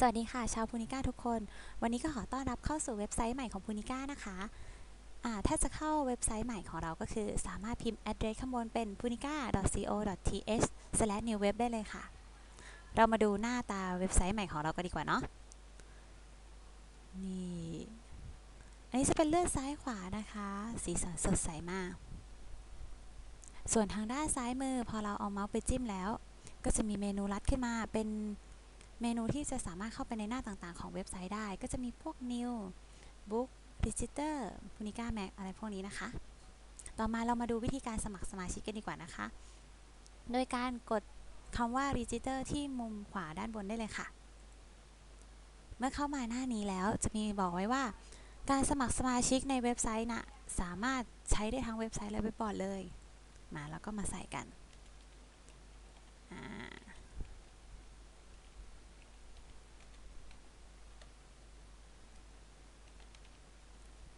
สวัสดีค่ะ ชาวพูนิก้าทุกคน วันนี้ก็ขอต้อนรับเข้าสู่เว็บไซต์ใหม่ของพูนิก้านะคะอ่าถ้าจะเข้าเว็บไซต์ใหม่ของเราก็คือ สามารถพิมพ์ address ข้างบนเป็น punica.co.th/newweb ได้เลยค่ะ เรามาดูหน้าตาเว็บไซต์ใหม่ของเรากันดีกว่าเนาะนี่อันนี้จะเป็นเลื่อนซ้ายขวานะคะ สีสันสดใสมาก ส่วนทางด้านซ้ายมือพอเราเอาเมาส์ไปจิ้มแล้ว ก็จะมีเมนูลัดขึ้นมาเป็น เมนูที่จะสามารถเข้าไปในหน้าต่างๆ ของเว็บไซต์ได้ ก็จะมีพวก New Book Visitor Punica Mac อะไรพวกนี้นะคะ ต่อมาเรามาดูวิธีการสมัครสมาชิกกันดีกว่านะคะ โดยการกดคำว่า Register ที่มุมขวาด้านบนได้เลยค่ะ เมื่อเข้ามาหน้านี้แล้วจะมีบอกไว้ว่า การสมัครสมาชิกในเว็บไซต์น่ะสามารถใช้ได้ทั้งเว็บไซต์และเว็บบอร์ดเลย มาแล้วก็มาใส่กันอ่า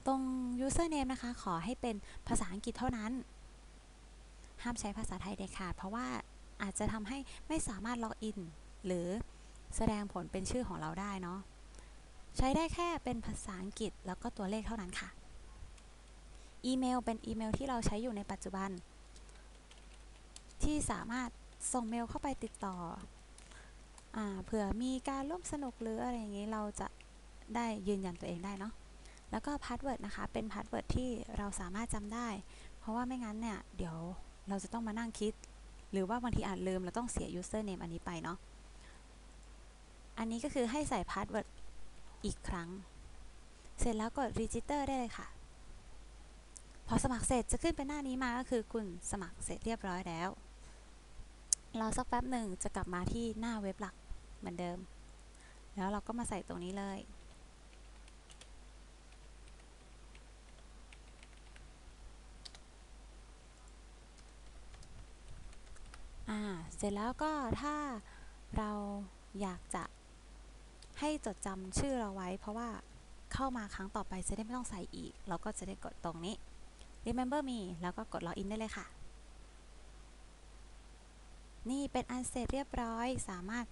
ตรง username นะคะ ขอให้เป็นภาษาอังกฤษเท่านั้น ห้ามใช้ภาษาไทยเด็ดขาดเพราะว่าอาจจะทำให้ไม่สามารถล็อกอิน หรือแสดงผลเป็นชื่อของเราได้เนาะใช้ได้แค่เป็นภาษาอังกฤษแล้วก็ตัวเลขเท่านั้นค่ะ อีเมลเป็นอีเมลที่เราใช้อยู่ในปัจจุบัน ที่สามารถส่งเมลเข้าไปติดต่ออเผื่อมีการร่วมสนุกหรืออะไรอย่างนี้เราจะได้ยืนยันตัวเองได้เนาะ แล้วก็พาสเวิร์ดนะคะ เป็นพาสเวิร์ดที่เราสามารถจำได้ เพราะว่าไม่งั้นเนี่ย เดี๋ยวเราจะต้องมานั่งคิด หรือว่าบางทีอาจลืมเราต้องเสีย username อันนี้ไปเนาะ อันนี้ก็คือให้ใส่พาสเวิร์ดอีกครั้ง เสร็จแล้วกด register ได้เลยค่ะ พอสมัครเสร็จจะขึ้นเป็นหน้านี้มาก็คือคุณสมัครเสร็จเรียบร้อยแล้วรอสักแป๊บหนึ่งจะกลับมาที่หน้าเว็บหลักเหมือนเดิม แล้วเราก็มาใส่ตรงนี้เลย เสร็จแล้วก็ถ้าเราอยากจะให้จดจำชื่อเราไว้ เพราะว่าเข้ามาครั้งต่อไปจะได้ไม่ต้องใส่อีก เราก็จะได้กดตรงนี้ remember me แล้วก็กด login ได้เลยค่ะ นี่เป็นอันเสร็จเรียบร้อย สามารถ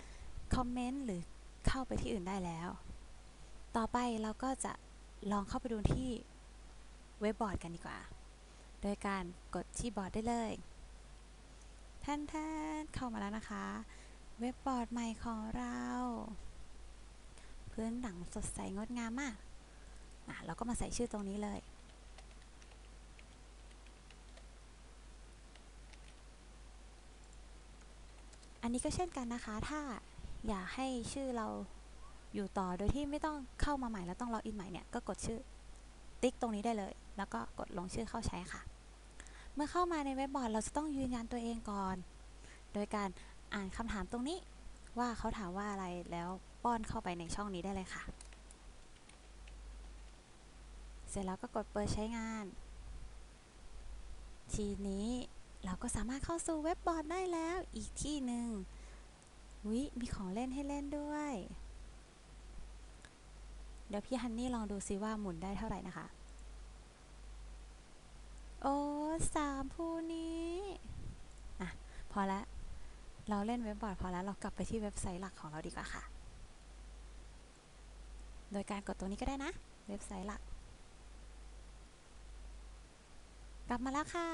คอมเมนต์หรือเข้าไปที่อื่นได้แล้ว ต่อไปเราก็จะลองเข้าไปดูที่เว็บบอร์ดกันดีกว่า โดยการกดที่บอร์ดได้เลย ท่านท่านเข้ามาแล้วนะคะ เว็บบอร์ดใหม่ของเรา พื้นหลังสดใสงดงามมากอะเราก็มาใส่ชื่อตรงนี้เลยอันนี้ก็เช่นกันนะคะ ถ้าอยากให้ชื่อเราอยู่ต่อโดยที่ไม่ต้องเข้ามาใหม่แล้วต้องล็อกอินใหม่เนี่ย ก็กดชื่อติ๊กตรงนี้ได้เลย แล้วก็กดลงชื่อเข้าใช้ค่ะ มื่อเข้ามาในเว็บบอร์ดเราจะต้องยืนยันตัวเองก่อน โดยการอ่านคำถามตรงนี้ว่าเขาถามว่าอะไรแล้วป้อนเข้าไปในช่องนี้ได้เลยค่ะ เสร็จแล้วก็กดเปิดใช้งาน ทีนี้เราก็สามารถเข้าสู่เว็บบอร์ดได้แล้วอีกที่หนึ่งวิมีของเล่นให้เล่นด้วย เดี๋ยวพี่ฮันนี่ลองดูซิว่าหมุนได้เท่าไหร่นะคะ โอ้ สามผู้นี้ อะ พอแล้วเราเล่นเว็บบอร์ดพอแล้วเรากลับไปที่เว็บไซต์หลักของเราดีกว่าค่ะ โดยการกดตรงนี้ก็ได้นะ เว็บไซต์หลัก กลับมาแล้วค่ะ